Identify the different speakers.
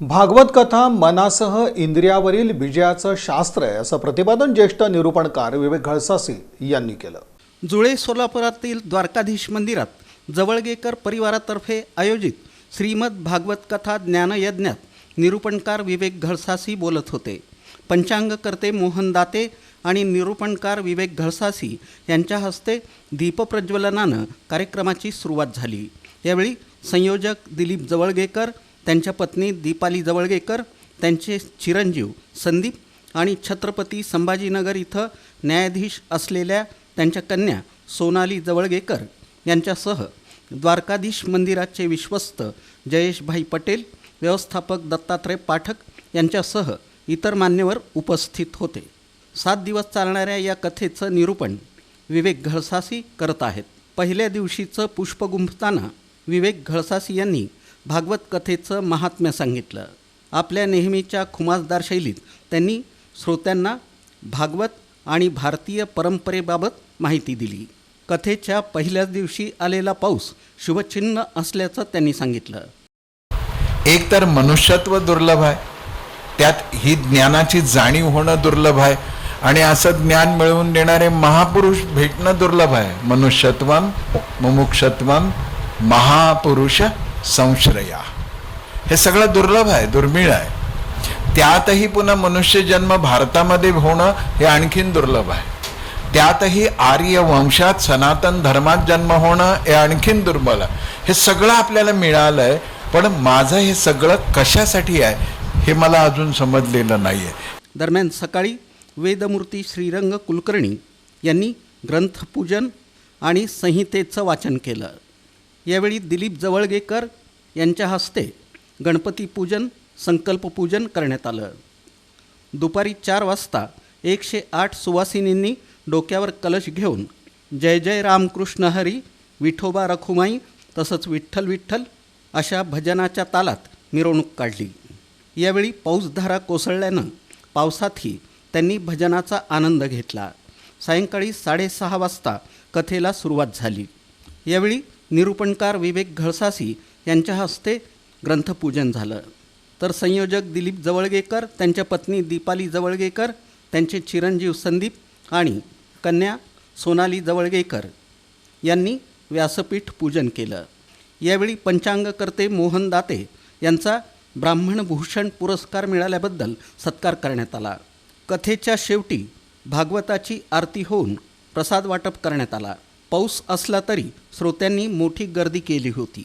Speaker 1: भागवत कथा मनासह इंद्रियावरील विजयाचं शास्त्र आहे असं प्रतिपादन ज्येष्ठ निरूपणकार विवेक घळसासी यांनी केलं.
Speaker 2: जुळे सोलापुरातील द्वारकाधीश मंदिरात जवळगेकर परिवारातर्फे आयोजित श्रीमद भागवत कथा ज्ञानयज्ञात निरूपणकार विवेक घळसासी बोलत होते. पंचांगकर्ते मोहन दाते आणि निरूपणकार विवेक घळसासी यांच्या हस्ते दीपप्रज्वलनानं कार्यक्रमाची सुरुवात झाली. यावेळी संयोजक दिलीप जवळगेकर त्यांच्या पत्नी दीपाली जवळगेकर त्यांचे चिरंजीव संदीप आणि छत्रपती संभाजीनगर इथं न्यायाधीश असलेल्या त्यांच्या कन्या सोनाली जवळगेकर यांच्यासह द्वारकाधीश मंदिराचे विश्वस्त जयेशभाई पटेल व्यवस्थापक दत्तात्रय पाठक यांच्यासह इतर मान्यवर उपस्थित होते. सात दिवस चालणाऱ्या या कथेचं निरूपण विवेक घळसासी करत आहेत. पहिल्या दिवशीचं पुष्प गुंफताना विवेक घळसासी यांनी भागवत कथेचं महात्म्य सांगितलं. आपल्या नेहमीच्या खुमासदार शैलीत त्यांनी श्रोत्यांना भागवत आणि भारतीय परंपरेबाबत माहिती दिली. कथेच्या पहिल्याच दिवशी आलेला पाऊस शुभचिन्ह असल्याचं त्यांनी सांगितलं.
Speaker 3: एक तर मनुष्यत्व दुर्लभ आहे. त्यात ही ज्ञानाची जाणीव होणं दुर्लभ आहे आणि असं ज्ञान मिळवून देणारे महापुरुष भेटणं दुर्लभ आहे. मनुष्यत्वम मुमुक्षत्वम महापुरुष संश्रया हे सगळं दुर्लभ आहे दुर्मिळ आहे. त्यातही पुन्हा मनुष्य जन्म भारतामध्ये होणं हे आणखीन दुर्लभ आहे. त्यातही आर्य वंशात सनातन धर्मात जन्म होणं हे आणखीन दुर्बल आहे. हे सगळं आपल्याला मिळालं आहे पण माझं हे सगळं कशासाठी आहे हे मला अजून समजलेलं नाही आहे
Speaker 2: दरम्यान सकाळी वेदमूर्ती श्रीरंग कुलकर्णी यांनी ग्रंथपूजन आणि संहितेचं वाचन केलं. यावेळी दिलीप जवळगेकर यांच्या हस्ते गणपतीपूजन संकल्पपूजन करण्यात आलं. दुपारी चार वाजता एकशे आठ सुवासिनींनी डोक्यावर कलश घेऊन जय जय रामकृष्ण हरी विठोबा रखुमाई तसंच विठ्ठल विठ्ठल अशा भजनाच्या तालात मिरवणूक काढली. यावेळी पाऊसधारा कोसळल्यानं पावसातही त्यांनी भजनाचा आनंद घेतला. सायंकाळी साडेसहा वाजता कथेला सुरुवात झाली. यावेळी निरूपणकार विवेक घळसासी यांच्या हस्ते ग्रंथपूजन झालं. तर संयोजक दिलीप जवळगेकर त्यांच्या पत्नी दीपाली जवळगेकर त्यांचे चिरंजीव संदीप आणि कन्या सोनाली जवळगेकर यांनी व्यासपीठ पूजन केलं. यावेळी पंचांगकर्ते मोहन दाते यांचा ब्राह्मणभूषण पुरस्कार मिळाल्याबद्दल सत्कार करण्यात आला. कथेच्या शेवटी भागवताची आरती होऊन प्रसाद वाटप करण्यात आला. पाऊस असला तरी श्रोत्यांनी मोठी गर्दी केली होती.